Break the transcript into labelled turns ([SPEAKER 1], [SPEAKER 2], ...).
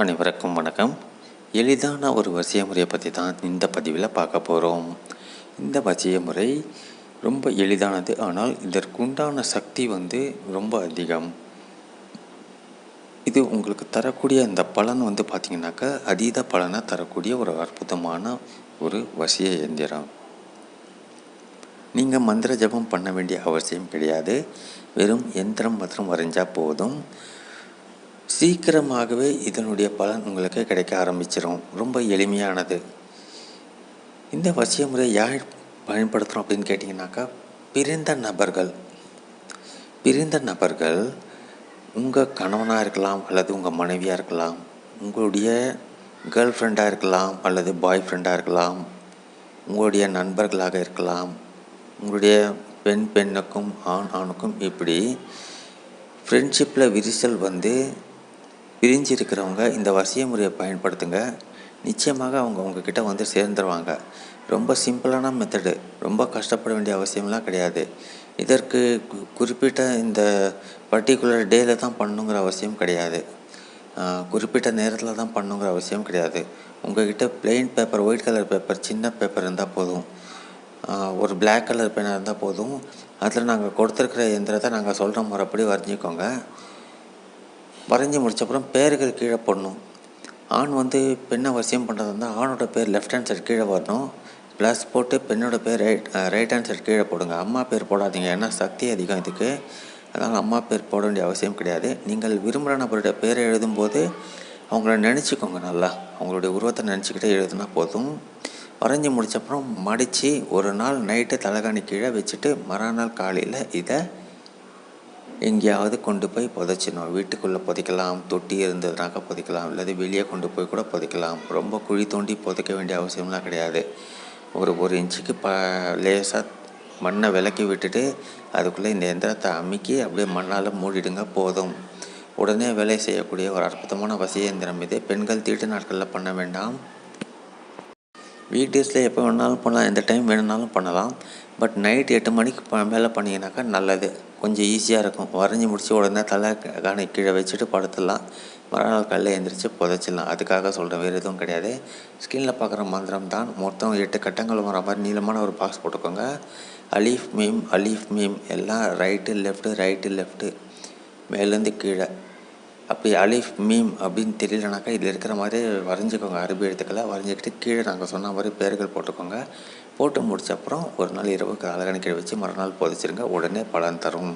[SPEAKER 1] அனைவருக்கும் வணக்கம். எளிதான ஒரு வசிய முறையை பற்றி தான் இந்த பதிவில் பார்க்க போகிறோம் இந்த வசிய முறை ரொம்ப எளிதானது ஆனால் இதற்குண்டான சக்தி வந்து ரொம்ப அதிகம். இது உங்களுக்கு தரக்கூடிய இந்த பலன் வந்து பார்த்திங்கனாக்கா அதீத பலனை தரக்கூடிய ஒரு அற்புதமான ஒரு வசிய எந்திரம். நீங்கள் மந்திர ஜபம் பண்ண வேண்டிய அவசியம் கிடையாது. வெறும் எந்திரம் மாத்திரம் வரைஞ்சால் போதும். சீக்கிரமாகவே இதனுடைய பலன் உங்களுக்கு கிடைக்க ஆரம்பிச்சிடும் ரொம்ப எளிமையானது. இந்த வசிய முறை யார் பயன்படுத்துகிறோம் அப்படின்னு கேட்டிங்கனாக்கா பிரிந்த நபர்கள். பிரிந்த நபர்கள் உங்கள் கணவனாக இருக்கலாம் அல்லது உங்கள் மனைவியாக இருக்கலாம் உங்களுடைய கேர்ள் ஃப்ரெண்டாக இருக்கலாம் அல்லது பாய் ஃப்ரெண்டாக இருக்கலாம் உங்களுடைய நண்பர்களாக இருக்கலாம் உங்களுடைய பெண் பெண்ணுக்கும் ஆண் ஆணுக்கும் இப்படி ஃப்ரெண்ட்ஷிப்பில் விரிசல் வந்து பிரிஞ்சிருக்கிறவங்க இந்த வரிசைய முறையை பயன்படுத்துங்க. நிச்சயமாக அவங்க உங்ககிட்ட வந்து சேர்ந்துருவாங்க. ரொம்ப சிம்பிளான மெத்தடு ரொம்ப கஷ்டப்பட வேண்டிய அவசியம்லாம் கிடையாது. இதற்கு குறிப்பிட்ட இந்த பர்டிகுலர் டேல தான் பண்ணுங்கிற அவசியம் கிடையாது. குறிப்பிட்ட நேரத்தில் தான் பண்ணுங்கிற அவசியம் கிடையாது. உங்ககிட்ட plain paper white colour paper சின்ன பேப்பர் இருந்தால் போதும். ஒரு பிளாக் கலர் பேனாக இருந்தால் போதும். அதில் நாங்கள் கொடுத்துருக்குற எந்திரத்தை நாங்கள் சொல்கிற முறைப்படி வரைஞ்சிக்கோங்க. வரைஞ்சி முடிச்சப்புறம் பேர்கள் கீழே போடணும். ஆண் வந்து பெண்ணை வரிசையும் பண்ணுறது இருந்தால் ஆணோட பேர் லெஃப்ட் ஹேண்ட் சைடு கீழே வரணும். ப்ளஸ் போட்டு பெண்ணோட பேர் ரைட் ரைட் ஹேண்ட் சைடு கீழே போடுங்க. அம்மா பேர் போடாதீங்க ஏன்னா சக்தி அதிகம் இதுக்கு. அதனால் அம்மா பேர் போட வேண்டிய அவசியம் கிடையாது. நீங்கள் விரும்புகிற நபருடைய பேரை எழுதும்போது அவங்கள நினச்சிக்கோங்க நல்லா. அவங்களுடைய உருவத்தை நினச்சிக்கிட்டே எழுதுனா போதும். வரைஞ்சி முடிச்சப்புறம் மடித்து ஒரு நாள் நைட்டு தலைகாணி கீழே வச்சுட்டு மறுநாள் காலையில் இதை எங்கேயாவது கொண்டு போய் புதைச்சிடணும். வீட்டுக்குள்ளே புதைக்கலாம் தொட்டி இருந்ததுனாக்கா புதைக்கலாம் இல்லாது வெளியே கொண்டு போய் கூட புதைக்கலாம். ரொம்ப குழி தோண்டி புதைக்க வேண்டிய அவசியம்லாம் கிடையாது. ஒரு ஒரு இன்ச்சுக்கு ப லேசாக மண்ணை விலக்கி விட்டுட்டு அதுக்குள்ளே இந்த எந்திரத்தை அமுக்கி அப்படியே மண்ணால் மூடிடுங்க போதும். உடனே வேலை செய்யக்கூடிய ஒரு அற்புதமான வசிய எந்திரம் இது. பெண்கள் தீட்டு நாட்களில் பண்ண வேண்டாம். வீக் டேஸில் எப்போ வேணாலும் பண்ணலாம். எந்த டைம் வேணுனாலும் பண்ணலாம். பட் நைட் எட்டு மணிக்கு ப- மேலே பண்ணிங்கனாக்கா நல்லது. கொஞ்சம் ஈஸியாக இருக்கும். வரைஞ்சி முடித்து உடனே தலை க- காணி கீழே வச்சுட்டு படுத்துடலாம். மறுநாள் காலையில் எழுந்திரிச்சு புதைச்சிடலாம். அதுக்காக சொல்கிறேன் வேறு எதுவும் கிடையாது. ஸ்க்ரீனில் பார்க்குற மந்திரம் தான். மொத்தம் எட்டு கட்டங்கள் வர மாதிரி நீளமான ஒரு பாக்ஸ் போட்டுக்கோங்க. அலீஃப் மீம் அலீஃப் மீம் எல்லாம் ரைட்டு லெஃப்ட்டு ரைட்டு லெஃப்ட்டு மேலேருந்து கீழே. அப்படி அலிஃப் மீம் அப்படின்னு தெரியலனாக்கா இதில் இருக்கிற மாதிரி வரைஞ்சிக்கோங்க. அரபி எழுத்துக்களை வரைஞ்சிக்கிட்டு கீழே நாங்கள் சொன்ன மாதிரி பேர்கள் போட்டுக்கோங்க. போட்டு முடிச்ச அப்புறம் ஒரு நாள் இரவுக்கு அலகணிக்கை வச்சு மறுநாள் புதைச்சிருங்க. உடனே பலன் தரும்.